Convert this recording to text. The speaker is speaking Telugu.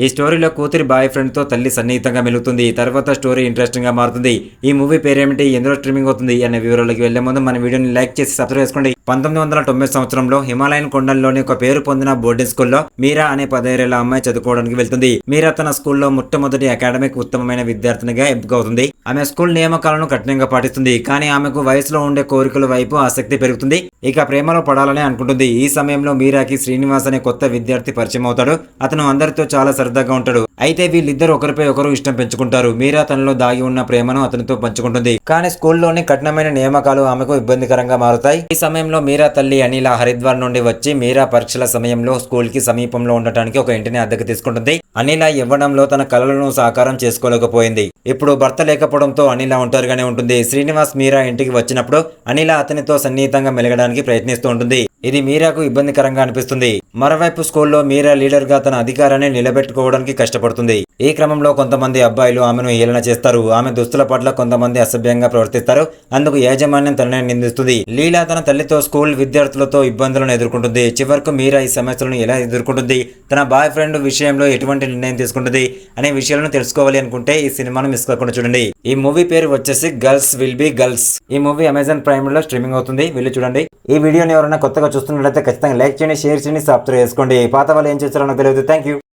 ఈ స్టోరీలో కూతురి బాయ్ ఫ్రెండ్తో తల్లి సన్నిహితంగా మెలుగుతుంది. తర్వాత స్టోరీ ఇంట్రెస్టింగ్గా మారుతుంది. ఈ మూవీ పేరేమిటి? ఎందులో స్ట్రీమింగ్ అవుతుంది? అనే వివరాలకి వెళ్ళే ముందు మన వీడియోని లైక్ చేసి సబ్స్క్రైబ్ చేసుకోండి. పంతొమ్మిది వందల తొంభై సంవత్సరంలో హిమాలయన్ కొండల్లోని ఒక పేరు పొందిన బోర్డింగ్ స్కూల్లో మీరా అనే పదహేరేళ్ళ అమ్మాయి చదువుకోవడానికి వెళ్తుంది. మీరా తన స్కూల్లో మొట్టమొదటి అకాడమిక్ ఉత్తమమైన విద్యార్థినిగా ఎంపికవుతుంది ఆమె స్కూల్ నియామకాలను కఠినంగా పాటిస్తుంది. కానీ ఆమెకు వయసులో ఉండే కోరికల వైపు ఆసక్తి పెరుగుతుంది. ఇక ప్రేమలో పడాలని అనుకుంటుంది. ఈ సమయంలో మీరాకి శ్రీనివాస్ అనే కొత్త విద్యార్థి పరిచయం అవుతాడు. అతను అందరితో చాలా సరదాగా ఉంటాడు. అయితే వీళ్ళిద్దరు ఒకరిపై ఒకరు ఇష్టం పెంచుకుంటారు. మీరా తనలో దాగి ఉన్న ప్రేమను అతనితో పంచుకుంటుంది. కానీ స్కూల్లోని కఠినమైన నియామకాలు ఆమెకు ఇబ్బందికరంగా మారుతాయి. ఈ సమయంలో మీరా తల్లి అనిల హరిద్వార్ నుండి వచ్చి మీరా పరీక్షల సమయంలో స్కూల్కి సమీపంలో ఉండటానికి ఒక ఇంటిని అద్దెకు తీసుకుంటుంది. అనిల ఇవ్వడంలో తన కలలను సాకారం చేసుకోలేకపోయింది. ఇప్పుడు భర్త లేకపోవడంతో అనిల ఒంటరిగానే ఉంటుంది. శ్రీనివాస్ మీరా ఇంటికి వచ్చినప్పుడు అనిల అతనితో సన్నిహితంగా మెలగడానికి ప్రయత్నిస్తూ ఉంటుంది. ఇది మీరాకు ఇబ్బందికరంగా అనిపిస్తుంది. మరోవైపు స్కూల్లో మీరా లీడర్గా తన అధికారాన్ని నిలబెట్టుకోవడానికి కష్టపడుతుంది. ఈ క్రమంలో కొంతమంది అబ్బాయిలు ఆమెను హేళన చేస్తారు. ఆమె దుస్తుల పట్ల కొంతమంది అసభ్యంగా ప్రవర్తిస్తారు. అందుకు యాజమాన్యం తనని నిందిస్తుంది. లీలా తన తల్లితో స్కూల్ విద్యార్థులతో ఇబ్బందులను ఎదుర్కొంటుంది. చివరకు మీరా ఈ సమస్యలను ఎలా ఎదుర్కొంటుంది? తన బాయ్ ఫ్రెండ్ విషయంలో ఎటువంటి నిర్ణయం తీసుకుంటుంది? అనే విషయాలను తెలుసుకోవాలి అనుకుంటే ఈ సినిమాను మిస్ కాకుండా చూడండి. ఈ మూవీ పేరు వచ్చేసి గర్ల్స్ విల్ బి గర్ల్స్. ఈ మూవీ అమెజాన్ ప్రైమ్లో స్ట్రీమింగ్ అవుతుంది. వెళ్ళి చూడండి. ఈ వీడియోని ఎవరైనా కొత్తగా చూస్తున్నట్లయితే ఖచ్చితంగా లైక్ చేయండి షేర్ చేయండి సబ్స్క్రైబ్ చేసుకోండి పాత వాళ్ళు ఏం చేస్తారో నాకు తెలియదు థ్యాంక్ యూ